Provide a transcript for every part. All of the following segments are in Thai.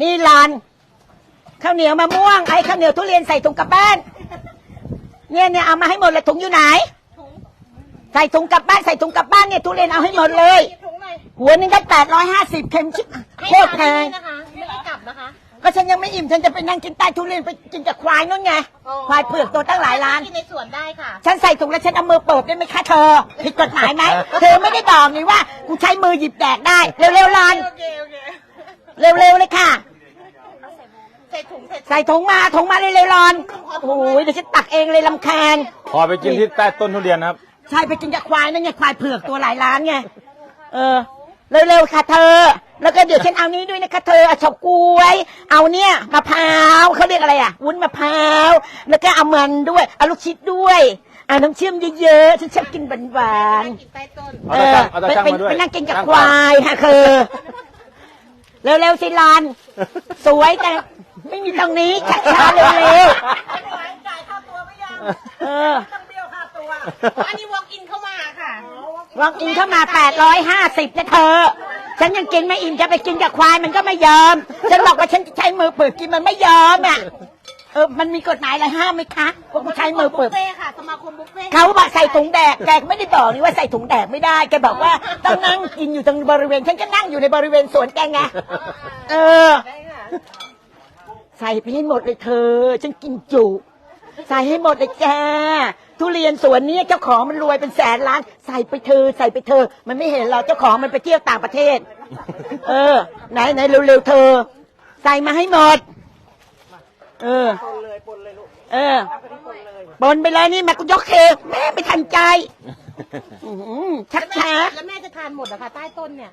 นี่ลานข้าวเหนียวมะม่วง ไอ้ข้าวเหนียวทุเรียนใส่ถุงกลับบ้าน เนี่ยเนี่ยเอามาให้หมดเลยถุงอยู่ไหน ใส่ถุงกลับบ้านใส่ถุงกลับบ้านเนี่ยทุเรียนเอาให้หมดเลย ถุงหน่อยหัวหนึงก็แปดร้อยห้าสิบเค็มชิบโคตรแพงนะคะ ไม่ได้กลับนะคะ ก็ฉันยังไม่อิ่มฉันจะไปนั่งกินใต้ทุเรียนไปกินกับควายนู่นไงควายเผือกตัวตั้งหลายล้าน กินในสวนได้ค่ะ ฉันใส่ถุงแล้วฉันเอามือเปิดได้ไหมคะเธอผิดกฎหมายไหม เธอไม่ได้บอกนี่ว่ากูใช้มือหยิบแดกได้ เร็วๆลาน โอเค โอเค เร็วๆเลยค่ะใส่ถุงใส่ถุงใส่ถุงมาถุงมาเร็วๆรอนโอ้ยเดี๋ยวฉันตักเองเลยลำคาญพอไปกินที่ใต้ต้นทุเรียนนะครับ ใช่ไปกินกับควายนั่นไงควายเผือกตัวหลายล้านไง เออ เร็วๆค่ะเธอ แล้วก็เดี๋ยวฉันเอานี้ด้วยนะคะเธอเอาเฉาก๊วย เอาเนี่ยมะพร้าวเขาเรียกอะไรอะ วุ้นมะพร้าว แล้วก็เอามันด้วยเอาลูกชิดด้วยเอาน้ำเชื่อมเยอะๆฉันชอบกินหวานๆกินใต้ต้นเอาตาช่างเอาตาช่างไปมาด้วย ไปนั่งกินกับช่างควายค่ะคือ เร็วๆสิลาน สวยแต่ไม่มีตรงนี้ช้าๆเร็วจ่ายค่าตัวไม่ยังๆเออต้องเบี้ยวค่าตัว อันนี้ walk in เข้ามาค่ะวางอินเข้ามาแปดร้อยห้าสิบนะเธอ ฉันยังกินไม่อิ่มจะไปกินกับควายมันก็ไม่ยอม ฉันบอกว่าฉันจะใช้มือเปิดกินมันไม่ยอมอะเออมันมีกฎหมายอะไรห้ามไหมคะว่ากูใช้มือเปิด บุฟเฟ่ค่ะ สมาคมบุฟเฟ่ต์เขาบอกใส่ถุงแดกแกไม่ได้บอกนี่ว่าใส่ถุงแดกไม่ได้แกบอกว่าต้องนั่งกินอยู่ตรงบริเวณ ฉันก็นั่งอยู่ในบริเวณสวนแกไงเออ ได้ค่ะ ใส่ไปให้หมดเลยเธอ ฉันกินจุ ใส่ให้หมดเลยจ้า ทุเรียนสวนนี้เจ้าของมันรวยเป็นแสนล้าน ใส่ไปเธอใส่ไปเธอ มันไม่เห็นเราเจ้าของมันไปเที่ยวต่างประเทศ เออ ไหนไหนเร็วๆเธอ ใส่มาให้หมด เออเออปนไปเลยนี่แม่กูยกเคกแม่ไปทันใจอื้อหือชักช้าแล้วแม่จะทานหมดเหรอคะใต้ต้นเนี่ย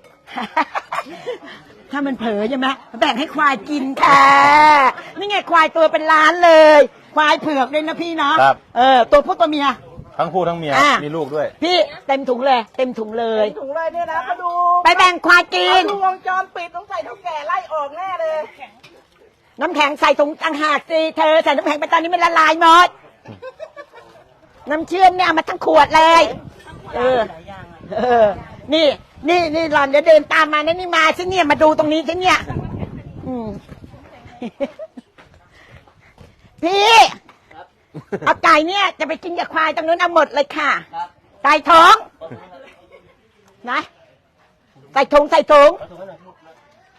ถ้ามันเผลอใช่ไหมแบ่งให้ควายกินค่ะ นี่ไงควายตัวเป็นล้านเลย ควายเผือกด้วยนะพี่เนาะครับ เออตัวผู้ตัวเมีย ทั้งผู้ทั้งเมียอะ มีลูกด้วย พี่เต็มถุงเลย เต็มถุงเลย ถุงเลยเนี่ยนะมาดูไปแบ่งควายกินดูวงจรปิดต้องใส่เท่าแก่ไล่ออกแน่เลย น้ำแข็งใส่ถุงต่างหากสิเธอใส่น้ำแข็งไปตอนนี้มันละลายหมด น้ำเชื่อมเนี่ยเอามาทั้งขวดเลย เออ เออ นี่ นี่นี่หล่อนเดี๋ยวเดินตามมานะนี่มาฉันเนี่ยมาดูตรงนี้ฉันเนี่ย อืม พี่เอาไก่เนี่ยจะไปกินกับควายตรงนู้นเอาหมดเลยค่ะใส่ถุงนะใส่ถุงใส่ถุง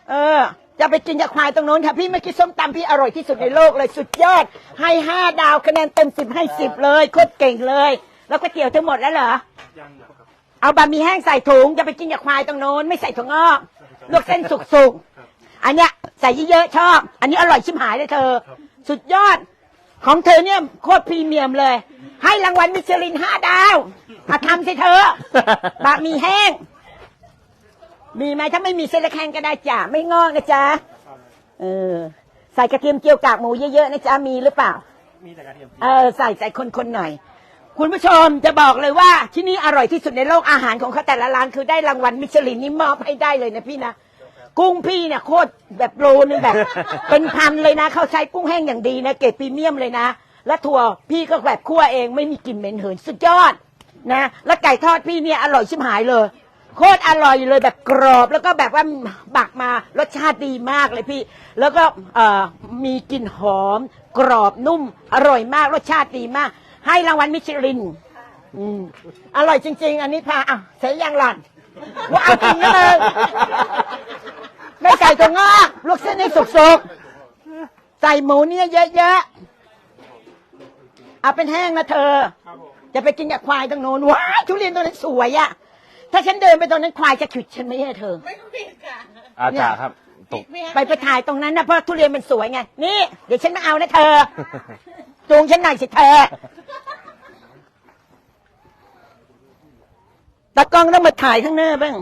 เออ จะไปกินกับควายตรงนู้นค่ะพี่เมื่อกี้ส้มตำพี่อร่อยที่สุดในโลกเลยสุดยอด ให้ห้าดาวคะแนนเต็มสิบให้สิบเลยโคตรเก่งเลย แล้วก๋วยเตี๋ยวทั้งหมดแล้วเหรอเอาบะหมี่แห้งใส่ถุงจะไปกินกับควายตรงโน้นไม่ใส่ถั่วงอกลวกเส้นสุกๆอันเนี้ยใส่เยอะๆชอบ อันนี้อร่อยชิมหายเลยเธอ สุดยอด ของเธอเนี่ยโคตรพรีเมียมเลย ให้รางวัลมิชลินห้าดาวมาทำสิเธอบะหมี่แห้ง มีไหมถ้าไม่มีเส้นละแข้งก็ได้จ้ะไม่งอกนะจ๊ะเออ ใส่กระเทียมเจียวกากหมูเยอะๆนะจ๊ะมีหรือเปล่า มีแต่กระเทียมเออใส่ใส่คนๆหน่อยคุณผู้ชมจะบอกเลยว่าที่นี่อร่อยที่สุดในโลกอาหารของเขาแต่ละร้านคือได้รางวัลมิชลินนี่มอบให้ได้เลยนะพี่นะ กุ้งพี่เนี่ยโคตรแบบโลนึงแบบ เป็นพันเลยนะเขาใช้กุ้งแห้งอย่างดีนะเกรดพรีเมียมเลยนะ และถั่วพี่ก็แบบคั่วเองไม่มีกลิ่นเหม็นเหินสุดยอดนะแล้วไก่ทอดพี่เนี่ยอร่อยชิบหายเลย โคตรอร่อยเลยแบบกรอบแล้วก็แบบว่าบักมารสชาติดีมากเลยพี่ แล้วก็เอ่อมีกลิ่นหอม กรอบนุ่ม อร่อยมากรสชาติดีมาก ให้รางวัลมิชลินอืมอร่อยจริง ๆ อันนี้พาอะเสียยังหล่อนว่าเอาจริงนะเลย ไม่ใส่ตัวงอกลวกเส้นให้สุกๆ ใส่หมูเนี่ยเยอะๆ เอาเป็นแห้งนะเธอ จะไปกินกับควายตรงโน้นว้ายทุเรียนตัวนั้นสวยอะถ้าฉันเดินไปตรงนั้นควายจะขิดฉันไม่ใช่เธอ ไม่ผิดค่ะอาจารย์ครับตกไปไปถ่ายตรงนั้นนะเพราะทุเรียนมันสวยไง นี่ เดี๋ยวฉันไม่เอานะเธอ จูงฉันหน่อยสิเธอตากล้องต้องมาถ่ายข้างหน้าบ้าง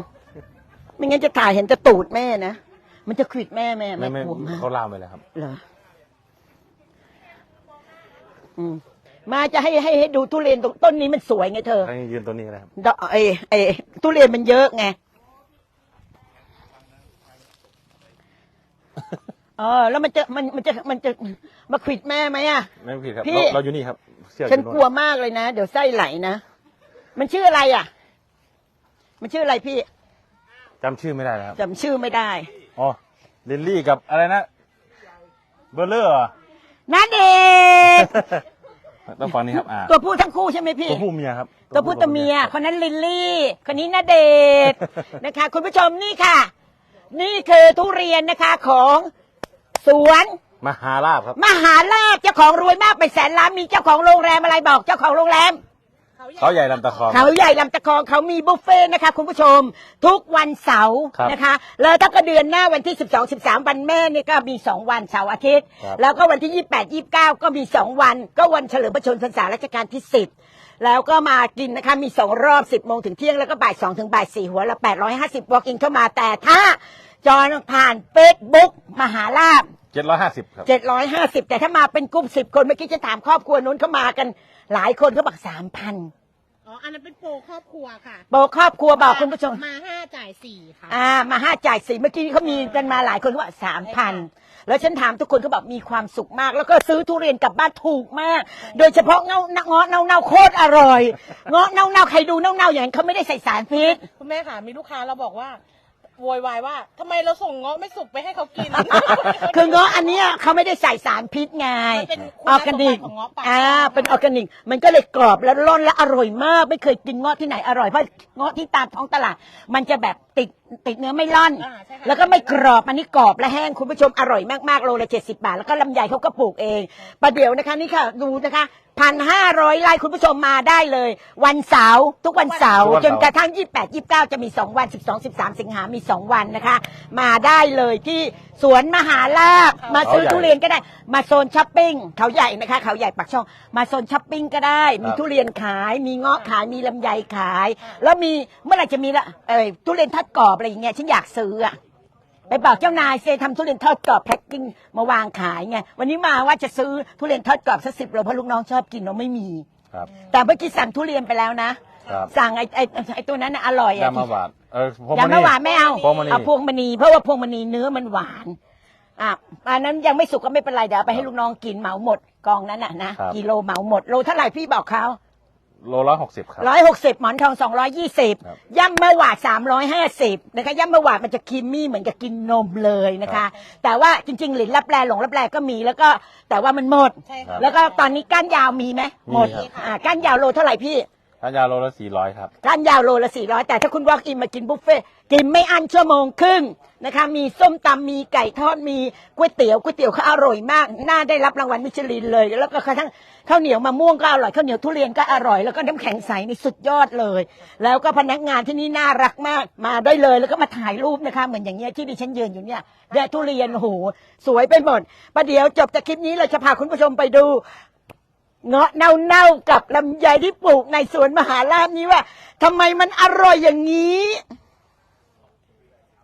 ไม่งั้นจะถ่ายเห็นจะตูดแม่นะ มันจะขวิดแม่แม่ไม่แม่ไม่กลัวมากเขาล่ามไปเลยครับ เหรออืมมาจะให้ให้ให้ดูทุเรียนตรงต้นนี้มันสวยไงเธอ ให้ยืนตัวนี้ก็ได้ครับ ดอกไอ้ไอ้ทุเรียนมันเยอะไง เออ แล้วมันจะมันมันจะมันจะมาขวิดแม่ไหมอะ ไม่ผิดครับ พี่ เราเราอยู่นี่ครับเชือกอฉันยู่กลัวนู่นมากเลยนะ เดี๋ยวไส้ไหลนะ มันชื่ออะไรอะ มันชื่ออะไรพี่จำชื่อไม่ได้แล้วครับจำชื่อไม่ได้ อ๋อลิลลี่กับอะไรนะเบอร์เลอร์เหรอนาเดชน์ต้องฟังนี้ครับอ่าตัวผู้ทั้งคู่ใช่ไหมพี่ ตัวผู้เมียครับตัวผู้ตัวเมียคนนั้นลิลลี่ คนนี้นาเดชน์นะคะ คุณผู้ชมนี่ค่ะ นี่คือทุเรียนนะคะของสวนมหาลาบครับ มหาลาภเจ้าของรวยมากไปแสนล้านมีเจ้าของโรงแรมอะไรบอกเจ้าของโรงแรม เขาใหญ่ลำตะคอง เขาใหญ่ลำตะคองเขามีบุฟเฟ่ต์นะคะคุณผู้ชม ทุกวันเสาร์ครับนะคะ แล้วถ้าก็เดือนหน้าวันที่ 12 13 วันแม่นี่ก็มี 2 วันเสาร์อาทิตย์ ครับ แล้วก็วันที่ 28 29 ก็มี 2 วัน ก็วันเฉลิมพระชนมพรรษารัชกาลที่ 10 แล้วก็มากินนะคะมี 2 รอบ 10 โมงถึงเที่ยง แล้วก็บ่าย 2 ถึงบ่าย 4 หัวละ 850 walk in เข้ามาแต่ถ้าจองผ่านเฟซบุ๊กมหาลาภเจ็ดร้อยห้าสิบครับ เจ็ดร้อยห้าสิบแต่ถ้ามาเป็นกลุ่มสิบคนเมื่อกี้จะถามครอบครัวนู้นเขามากัน หลายคนเขาบอกสามพัน อ๋อ อันนั้นเป็นโปรครอบครัวค่ะบอกครอบครัวบอกคุณผู้ชม มาห้าจ่ายสี่ค่ะอ่ามาห้าจ่ายสี่เมื่อกี้เขามีกันมาหลายคนเขาบอกสามพันแล้วฉันถามทุกคนเขาบอกมีความสุขมาก แล้วก็ซื้อทุเรียนกลับบ้านถูกมาก โดยเฉพาะเงาเงาะเน่าเน่าๆโคตรอร่อยเงาะเน่าเน่าๆใครดูเน่าเน่าๆอย่างนั้นเขาไม่ได้ใส่สารพิษคุณแม่ค่ะมีลูกค้าเราบอกว่า โวยวายว่าทำไมเราส่งเงาะไม่สุกไปให้เขากิน คือเงาะอันเนี้ยเขาไม่ได้ใส่สารพิษไงมันเป็นคุณออร์แกนิกสมบัติของเงาะป่า อ่าเป็นออร์แกนิก มันก็เลยกรอบและร่อนและอร่อยมาก ไม่เคยกินเงาะที่ไหนอร่อยเพราะเงาะที่ตามท้องตลาด มันจะแบบติด ติดเนื้อไม่ร่อน อ่าใช่ค่ะ แล้วก็ไม่กรอบอันนี้กรอบและแห้งคุณผู้ชมอร่อยมากๆโลละเจ็ดสิบาท แล้วก็ลำไยเขาก็ปลูกเองประเดี๋ยวนะคะนี่ค่ะดูนะคะพันห้าร้อยไร่คุณผู้ชมมาได้เลย วันเสาร์ทุกวันเสาร์ทุกวันจเสาร์ นกระทั่งยี่แปดยี่เก้าจะมีสองวันสิบสองสิบสามสิงหามีสองวันนะคะ มาได้เลยที่สวนมหาลาภมาซื้อทุเรียนก็ได้มาโซนช้อปปิ้งเขาใหญ่นะคะเขาใหญ่ปักช่อง มาโซนช้อปปิ้งก็ได้ มีทุเรียนขาย มีเงาะขายมีลำไยขาย แล้วมีเมื่อไหร่จะมีละเออทุเรียนทอดกรอบอะไรอย่างเงี้ยฉันอยากซื้ออะไปบอกเจ้านายเซทำทุเรียนทอดกรอบแพ็คกิ้งมาวางขายไงวันนี้มาว่าจะซื้อทุเรียนทอดกรอบสักสิบโลเพราะลูกน้องชอบกินเราไม่มี ครับ แต่เมื่อกี้สั่งทุเรียนไปแล้วนะครับสั่งไอ้ไอ้ไอ้ตัวนั้นน่ะอร่อยอะยามาหวานเออพวงยามาหวานไม่เอาพวงมณีเอาพวงมณีเพราะว่าพวงมณีเนื้อมันหวานอะอันนั้นยังไม่สุกก็ไม่เป็นไรเดี๋ยวเอาไปให้ลูกน้องกินเหมาหมดกองนั้นน่ะนะครับ กิโลเหมาหมดโลเท่าไหร่พี่บอกเขา โลละหกสิบครับ ร้อยหกสิบหมอนทองสองร้อยยี่สิบครับ ย่ำมะหวาดสามร้อยห้าสิบนะคะย่ำมะหวาดมันจะครีมมี่เหมือนกับกินนมเลยนะคะ แต่ว่าจริง ๆ หลินรับแลหลงรับแลก็มีแล้วก็แต่ว่ามันหมด ใช่ค่ะ แล้วก็ตอนนี้ก้านยาวมีไหมมีหมดครับ อ่าก้านยาวโลเท่าไหร่พี่ทานยาโลละสี่ร้อยครับ ก้านยาวโลละสี่ร้อยแต่ถ้าคุณวอล์กอินมากินบุฟเฟ่ต์กินไม่อั้นชั่วโมงครึ่ง นะคะ มีส้มตำมีไก่ทอดมีก๋วยเตี๋ยวก๋วยเตี๋ยวเขาอร่อยมาก น่าได้รับรางวัลมิชลินเลย แล้วก็กระทั่งข้าวเหนียวมะม่วงก็อร่อยข้าวเหนียวทุเรียนก็อร่อยแล้วก็น้ำแข็งใสนี่สุดยอดเลย แล้วก็พนักงานที่นี่น่ารักมากมาได้เลยแล้วก็มาถ่ายรูปนะคะ เหมือนอย่างเงี้ยที่ดิฉันยืนอยู่เนี่ยได้ทุเรียนโอ้โหสวยไปหมดประเดี๋ยวจบจากคลิปนี้เราจะพาคุณผู้ชมไปดูเงาะเน่าๆกับลำไยที่ปลูกในสวนมหาลาภนี้ว่าทำไมมันอร่อยอย่างนี้